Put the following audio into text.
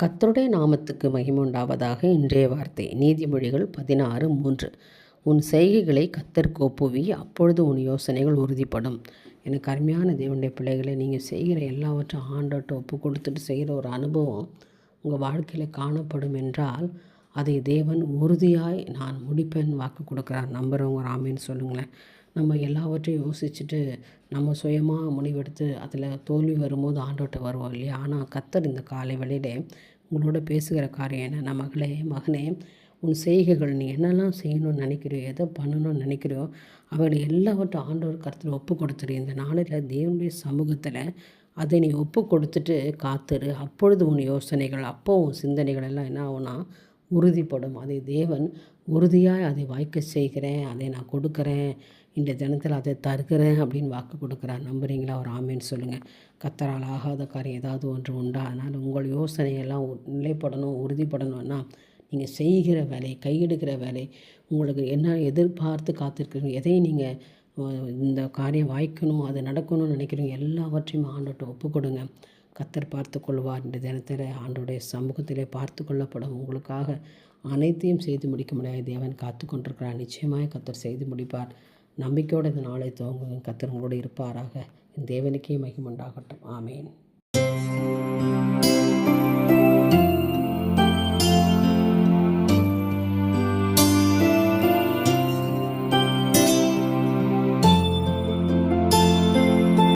கத்தருடைய நாமத்துக்கு மகிமுண்டாவதாக இன்றைய வார்த்தை. நீதிமொழிகள் பதினாறு மூன்று. உன் செய்கைகளை கத்தருக்கு ஒப்புவி அப்பொழுது உன் யோசனைகள் உறுதிப்படும். எனக்கு அருமையான தேவனுடைய பிள்ளைகளை நீங்கள் செய்கிற எல்லாவற்றும் ஆண்டோட்ட ஒப்பு கொடுத்துட்டு செய்கிற ஒரு அனுபவம் உங்கள் வாழ்க்கையில் காணப்படும் என்றால் அதை தேவன் உறுதியாய் நான் முடிப்பேன் வாக்கு கொடுக்குறார். நம்புகிறவங்க ராமேன்னு சொல்லுங்களேன். நம்ம எல்லாவற்றையும் யோசிச்சுட்டு நம்ம சுயமாக முடிவெடுத்து அதில் தோல்வி வரும்போது ஆண்டோட்ட வருவோம் இல்லையா? ஆனால் கத்தர் இந்த காலை வேளையிலே உங்களோட பேசுகிற காரியம் என்ன? மகளே மகனே உன் செய்கைகள் நீ என்னெல்லாம் செய்யணும்னு நினைக்கிறியோ எதை பண்ணணும்னு நினைக்கிறியோ அவர்கள் எல்லாவற்றும் ஆண்டவர் கருத்தில் ஒப்பு கொடுத்துரு. இந்த நாளில் தேவனுடைய சமூகத்தில் அதை நீ ஒப்பு கொடுத்துட்டு காத்துரு. அப்பொழுது உன் யோசனைகள் அப்போ உன் சிந்தனைகள் எல்லாம் என்ன ஆகும்னா உறுதிப்படும். அதை தேவன் உறுதியாக அதை வாய்க்க செய்கிறேன். அதை நான் கொடுக்குறேன். இந்த தினத்தில் அதை தருகிறேன் அப்படின்னு வாக்கு கொடுக்குறார். நம்புறீங்களா? ஒரு ஆமேன்னு சொல்லுங்கள் கத்தரால் ஆகாத காரியம் ஏதாவது ஒன்று உண்டா? அதனால் உங்கள் யோசனையெல்லாம் உ- நிலைப்படணும் உறுதிப்படணும்னா நீங்கள் செய்கிற வேலை கையெடுக்கிற வேலை உங்களுக்கு என்ன எதிர்பார்த்து காத்திருக்கிறீங்க எதை நீங்கள் இந்த காரியம் வாய்க்கணும் அது நடக்கணும்னு நினைக்கிறீங்க எல்லாவற்றையும் ஆண்டோட்ட ஒப்பு கொடுங்க. கத்தர் பார்த்து கொள்வார். இந்த தினத்தில் ஆண்டோடைய சமூகத்திலே பார்த்து கொள்ளப்படும். உங்களுக்காக அனைத்தையும் செய்து முடிக்க முடியாது தேவன் காத்து கொண்டிருக்கிறார். நிச்சயமாக கத்தர் செய்து முடிப்பார். நம்பிக்கையோடு இந்த நாளை துவங்குங்க கத்தர் உங்களோடு இருப்பாராக. தேவனுக்கே மகிமண்டாகட்டும் ஆமேன்.